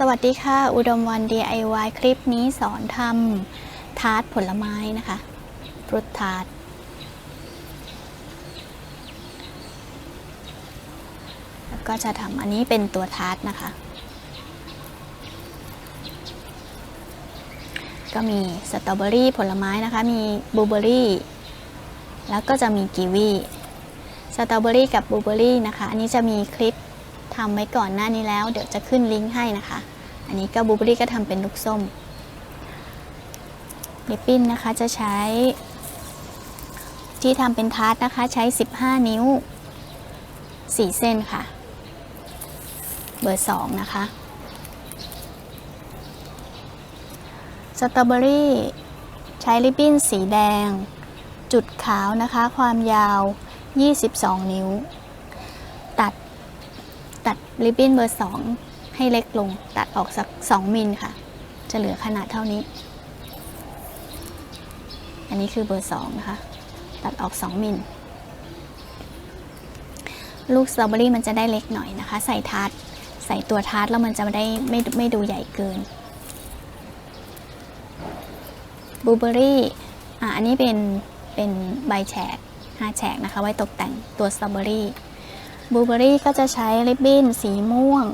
สวัสดีค่ะ อุดมวัน DIY คลิปนี้สอนทำทาร์ตผลไม้นะคะฟรุตทาร์ตแล้วก็จะทำอันนี้เป็นตัวทาร์ตนะคะ ก็มีสตรอเบอรี่ผลไม้นะคะ มีบลูเบอรี่ แล้วก็จะมีกีวีสตรอเบอรี่กับบลูเบอรี่นะคะ อันนี้จะมีคลิป ทำไว้ก่อนหน้านี้แล้ว เดี๋ยวจะขึ้นลิงก์ให้นะคะ อันนี้ก็บูเบอรี่ก็ทำเป็นลูกส้มลิปปิ้นนะคะจะใช้ ที่ทำเป็นทาร์ตนะคะใช้ 15 นิ้ว 4 เส้นค่ะ เบอร์ 2 นะคะสตรอเบอรี่ใช้ริบบิ้นสีแดง จุดขาวนะคะ ความยาว 22 นิ้ว ตัดริบบิ้นเบอร์ 2 ให้เล็กลงตัดออกสัก 2 มิลค่ะ จะเหลือขนาดเท่านี้ อันนี้คือเบอร์ 2 นะคะ ตัดออก 2 มิล ลูกสตรอเบอรี่มันจะได้เล็กหน่อยนะคะ ใส่ทาร์ตใส่ตัวทาร์ตแล้วมันจะไได้ไม่ไม่ดูใหญ่เกินบลูเบอรี่อะอันนี้เป็นเป็นใบแฉก5แฉกนะคะ ไว้ตกแต่งตัวสตรอเบอรี่ บลูเบอรี่ก็จะใช้ริบบิ้นสีม่วง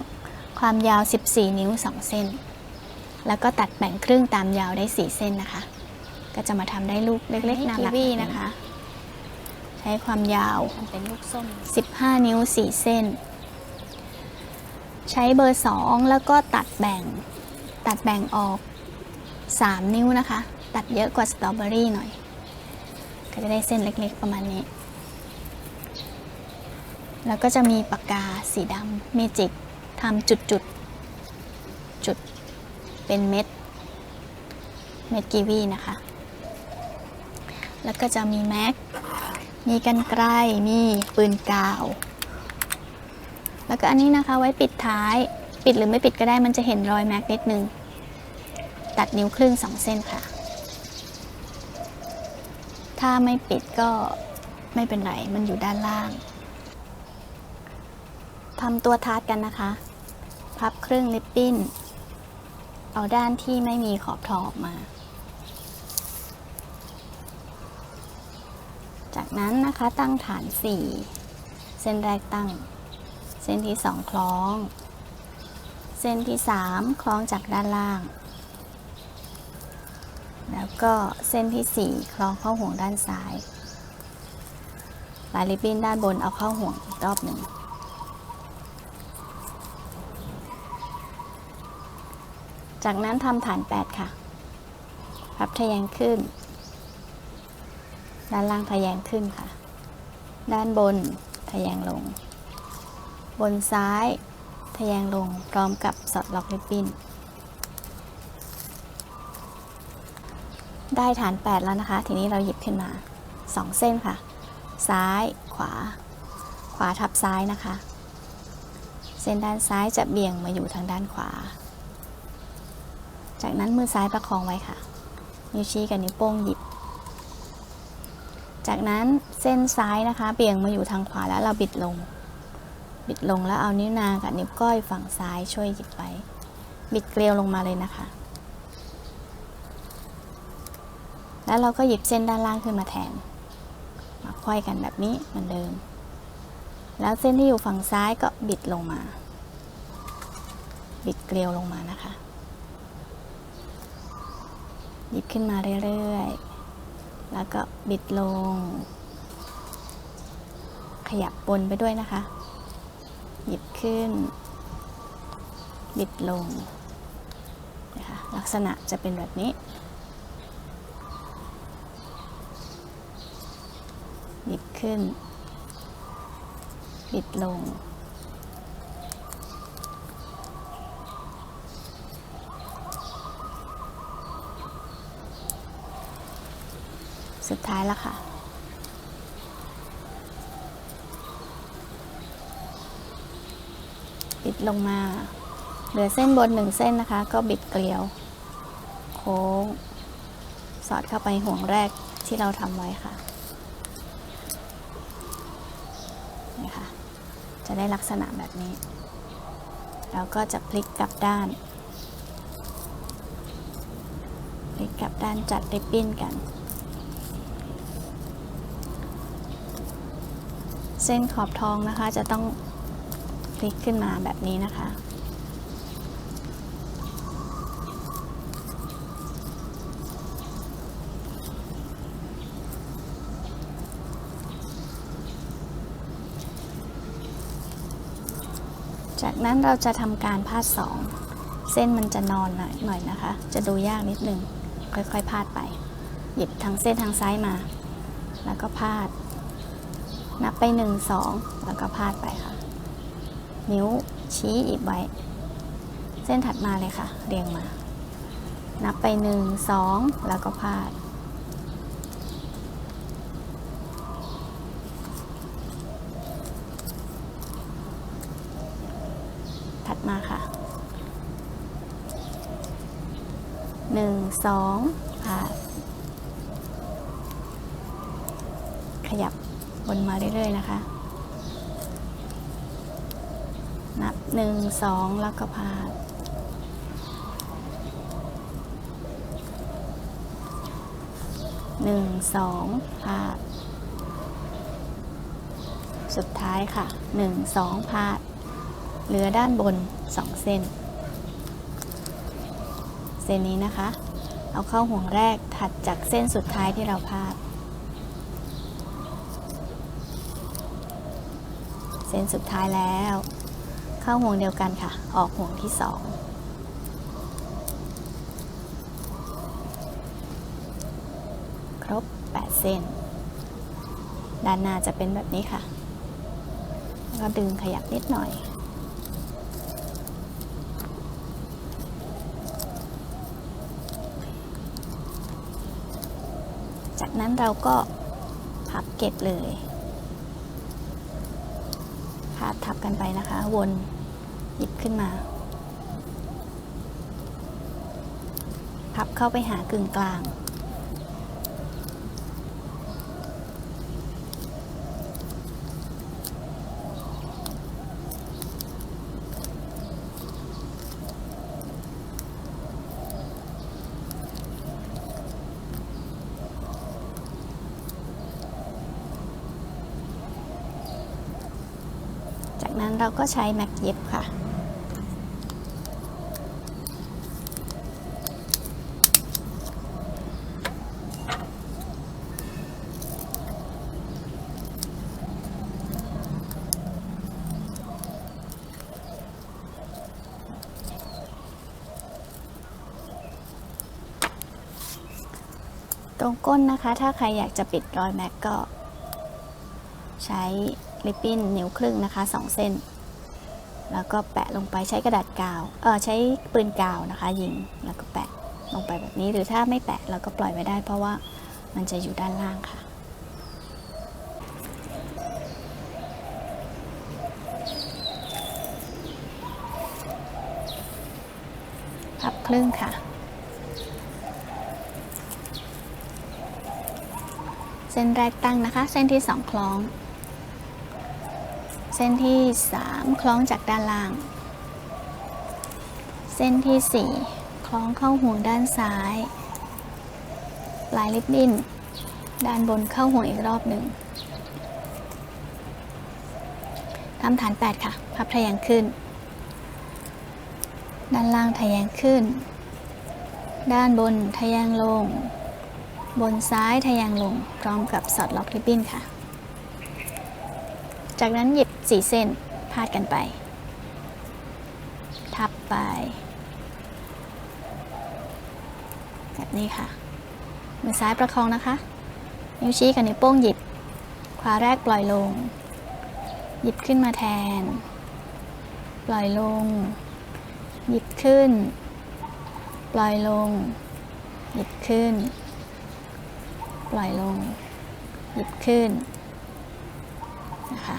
ความยาว 14 นิ้ว 2 เส้น แล้วก็ตัดแบ่งครึ่งตามยาวได้ 4 เส้นนะคะ ก็จะมาทำได้ลูกเล็กๆน่ารักนะคะ ใช้ความยาวเป็นลูกส้ม 15 นิ้ว 4 เส้น ใช้เบอร์ 2 แล้วก็ตัดแบ่งตัดแบ่งออก 3 นิ้วนะคะ ตัดเยอะกว่าสตรอเบอรี่หน่อย ก็จะได้เส้นเล็กๆประมาณนี้ แล้วก็จะมีปากกาสีดำเมจิกทำจุดจุดจุดเป็นเม็ด เม็ดกีวีนะคะ แล้วก็จะมีแม็ก มีกันไกลมีปืนกาว แล้วก็อันนี้นะคะไว้ปิดท้าย ปิดหรือไม่ปิดก็ได้มันจะเห็นรอยแม็กนิดนึง ตัดนิ้วครึ่งสองเส้นค่ะ ถ้าไม่ปิดก็ไม่เป็นไร มันอยู่ด้านล่าง ทำตัวทาร์ตกันนะคะ พับครึ่งลิปปิ้น เอาด้านที่ไม่มีขอบทอออกมา จากนั้นนะคะตั้งฐาน 4 เส้นแรกตั้ง เส้นที่ 2 คล้อง เส้นที่ 3 คล้องจากด้านล่าง แล้วก็เส้นที่ 4 คล้องเข้าห่วงด้านซ้ายปลายริบบิ้นด้านบนเอาเข้าห่วงอีกรอบหนึ่ง จากนั้นทำฐาน 8 ค่ะ พับทะแยงขึ้น ด้านล่างทะแยงขึ้นค่ะ ด้านบนทะแยงลง บนซ้ายทะแยงลงพร้อมกับสอดล็อกริบบิ้น ได้ฐาน 8 แล้วนะคะ ทีนี้เราหยิบขึ้นมา 2 เส้นค่ะ ซ้ายขวา ขวาทับซ้ายนะคะ เส้นด้านซ้ายจะเบี่ยงมาอยู่ทางด้านขวา จากนั้นมือซ้ายประคองไว้ค่ะ นิ้วชี้กับนิ้วโป้งหยิบ จากนั้นเส้นซ้ายนะคะ เบี่ยงมาอยู่ทางขวาแล้วเราบิดลง บิดลงแล้วเอานิ้วนางกับนิ้วก้อยฝั่งซ้ายช่วยหยิบไว้ บิดเกลียวลงมาเลยนะคะ แล้วเราก็หยิบเส้นด้านล่างขึ้นมาแทน มาควยกันแบบนี้เหมือนเดิม แล้วเส้นที่อยู่ฝั่งซ้ายก็บิดลงมา บิดเกลียวลงมานะคะ หยิบขึ้นมาเรื่อยๆ แล้วก็บิดลง ขยับบนไปด้วยนะคะ หยิบขึ้น บิดลงนะคะลักษณะจะเป็นแบบนี้บิดขึ้น บิดลง สุดท้ายแล้วค่ะ บิดลงมา เหลือเส้นบนหนึ่งเส้นนะคะ ก็บิดเกลียว โค้ง สอดเข้าไปห่วงแรกที่เราทำไว้ค่ะนี่ค่ะ จะได้ลักษณะแบบนี้แล้วก็จะพลิกกลับด้าน พลิกกลับด้านจัดริบบิ้นกัน เส้นขอบทองนะคะจะต้องพลิกขึ้นมาแบบนี้นะคะ จากนั้นเราจะทำการพาดสองเส้นมันจะนอนหน่อยหน่อยนะคะ จะดูยากนิดนึงค่อยๆพาดไป หยิบทางเส้นทางซ้ายมา แล้วก็พาด นับไปหนึ่งสองแล้วก็พาดไปค่ะ นิ้วชี้อีกไว้ เส้นถัดมาเลยค่ะ เรียงมา นับไปหนึ่งสองแล้วก็พาด ถัดมาค่ะหนึ่งสองพาด ขยับ วนมาเรื่อยๆนะคะ นับหนึ่งสองแล้วก็พาดหนึ่งสองพาดสุดท้ายค่ะหนึ่งสองพาดเหลือด้านบนสองเส้น เส้นนี้นะคะ เอาเข้าห่วงแรกถัดจากเส้นสุดท้ายที่เราพาด ส้นสุดท้ายแล้ว เข้าห่วงเดียวกันค่ะ ออกห่วงที่สองครบ 8 เส้น ด้านหน้าจะเป็นแบบนี้ค่ะ แล้วก็ดึงขยับนิดหน่อย จากนั้นเราก็พับเก็บเลย ทับกันไปนะคะ วนหยิบขึ้นมา พับเข้าไปหากึ่งกลาง เราก็ใช้แม็กเย็บค่ะ ตรงก้นนะคะ ถ้าใครอยากจะปิดรอยแม็กก็ใช้ริบบิ้นนิ้วครึ่งนะคะ 2 เส้น แล้วก็แปะลงไปใช้กระดาษกาวเออใช้ปืนกาวนะคะ ยิงแล้วก็แปะลงไปแบบนี้ หรือถ้าไม่แปะเราก็ปล่อยไว้ได้ เพราะว่ามันจะอยู่ด้านล่างค่ะ พับครึ่งค่ะ เส้นแรกตั้งนะคะ เส้นที่สองคล้อง ส้นที่ 3 คล้องจากด้านล่าง เส้นที่ 4 คล้องเข้าห่วงด้านซ้าย ลายลิบบิ้น ด้านบนเข้าห่วงอีกรอบหนึ่งทำฐาน 8 ค่ะ พับทะแยงขึ้น ด้านล่างทะแยงขึ้น ด้านบนทะแยงลง บนซ้ายทะแยงลง พร้อมกับสอดล็อกริบบิ้นค่ะ จากนั้นหยิบ สีเส้นพาดกันไป ทับไป แบบนี้ค่ะ มือซ้ายประคองนะคะ นิ้วชี้กับนิ้วโป้งหยิบ ขวาแรกปล่อยลง หยิบขึ้นมาแทน ปล่อยลง หยิบขึ้น ปล่อยลง หยิบขึ้น ปล่อยลง หยิบขึ้นนะคะ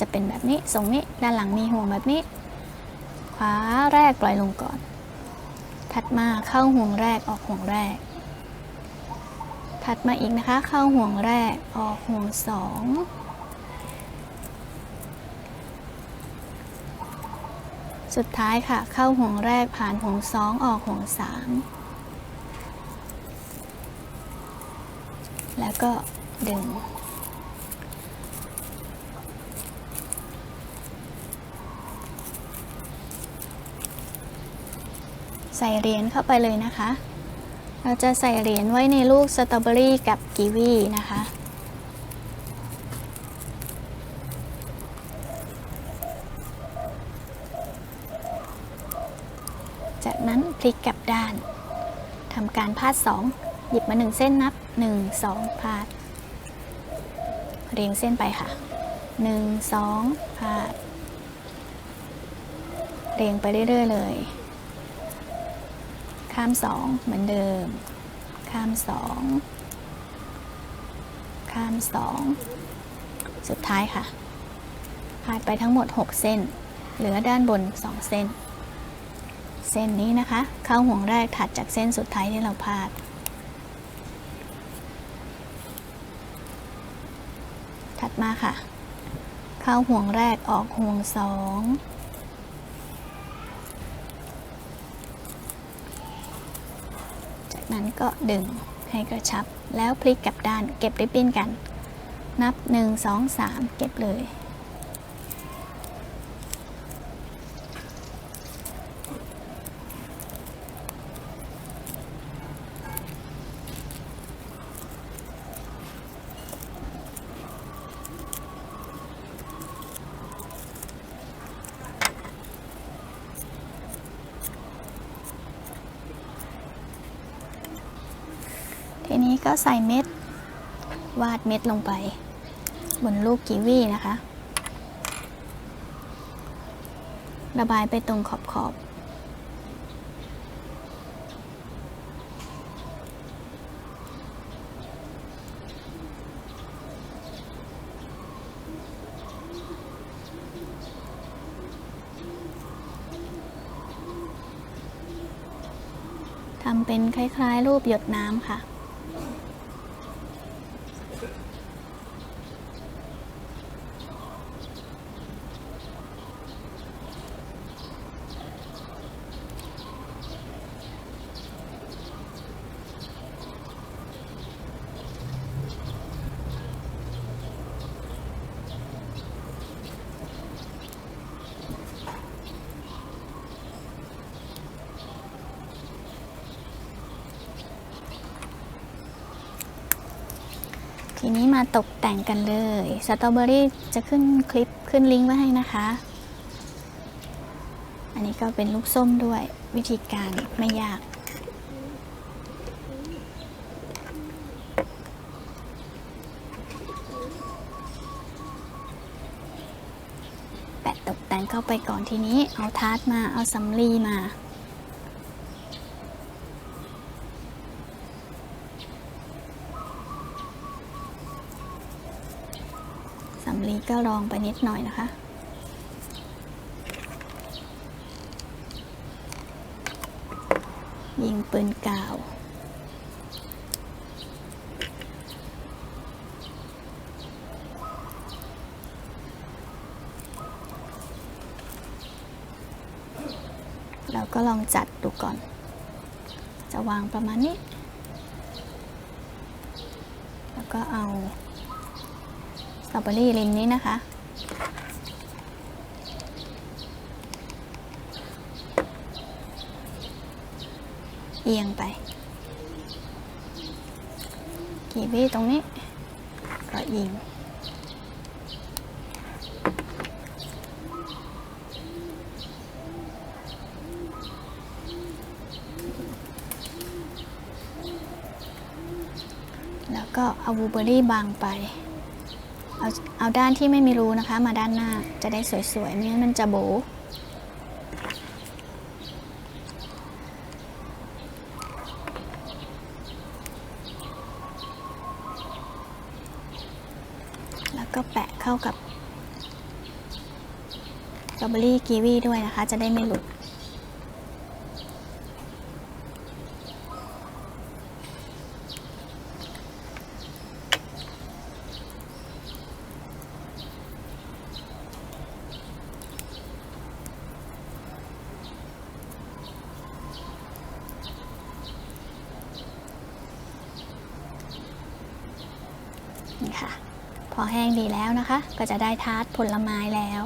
จะเป็นแบบนี้ทรงนี้ด้านหลังมีห่วงแบบนี้ ขวาแรกปล่อยลงก่อน ถัดมาเข้าห่วงแรกออกห่วงแรก ถัดมาอีกนะคะ เข้าห่วงแรกออกห่วงสองสุดท้ายค่ะเข้าห่วงแรกผ่านห่วงสองออกห่วงสามแล้วก็ดึง ใส่เหรียญเข้าไปเลยนะคะ เราจะใส่เหรียญไว้ในลูกสตรอเบอรี่กับกีวีนะคะจากนั้นพลิกกลับด้านทำการพาด 2 หยิบมา 1 เส้นนับ 1 2 พาด เรียงเส้นไปค่ะ 1 2 พาด เรียงไปเรื่อยๆเลย ข้ามงเหมือนเดิม ข้ามสองข้ามสองสุดท้ายค่ะผ่านไปทั้งหมด 6 เส้น เหลือด้านบน 2 เส้น เส้นนี้นะคะ เข้าห่วงแรกถัดจากเส้นสุดท้ายที่เราพาด ถัดมาค่ะ เข้าห่วงแรกออกห่วง 2 นั้นก็ดึงให้กระชับ แล้วพลิกกลับด้านเก็บริบบิ้นกัน นับ 1 2 3 เก็บเลย ทีนี้ ก็ใส่เม็ด วาดเม็ดลงไป บนลูกกีวีนะคะ ระบายไปตรงขอบขอบทำเป็นคล้ายๆ รูปหยดน้ำค่ะ ทีนี้ มาตกแต่งกันเลยสตรอเบอรี่จะขึ้นคลิปขึ้นลิงก์ไว้ให้นะคะ อันนี้ก็เป็นลูกส้มด้วยวิธีการไม่ยาก แปะตกแต่งเข้าไปก่อนทีนี้เอาทาร์ตมาเอาสำลีมา สำลี ก็รองไปนิดหน่อยนะคะ ยิงปืนกาวเราก็ลองจัดดูก่อน จะวางประมาณนี้ แล้วก็เอา ตรอเบอรี่ริมนี้นะคะ เอียงไป กีวีตรงนี้ ก็ยิงแล้วก็เอาบลูเบอรี่บางไป เอาเอาด้านที่ไม่มีรูนะคะ มาด้านหน้าจะได้สวยๆไม่งั้นมันจะโบแล้วก็แปะเข้ากับสตรอเบอรี่กีวีด้วยนะคะ จะได้ไม่หลุด นี่ค่ะ พอแห้งดีแล้วนะคะ ก็จะได้ทาร์ตผลไม้แล้ว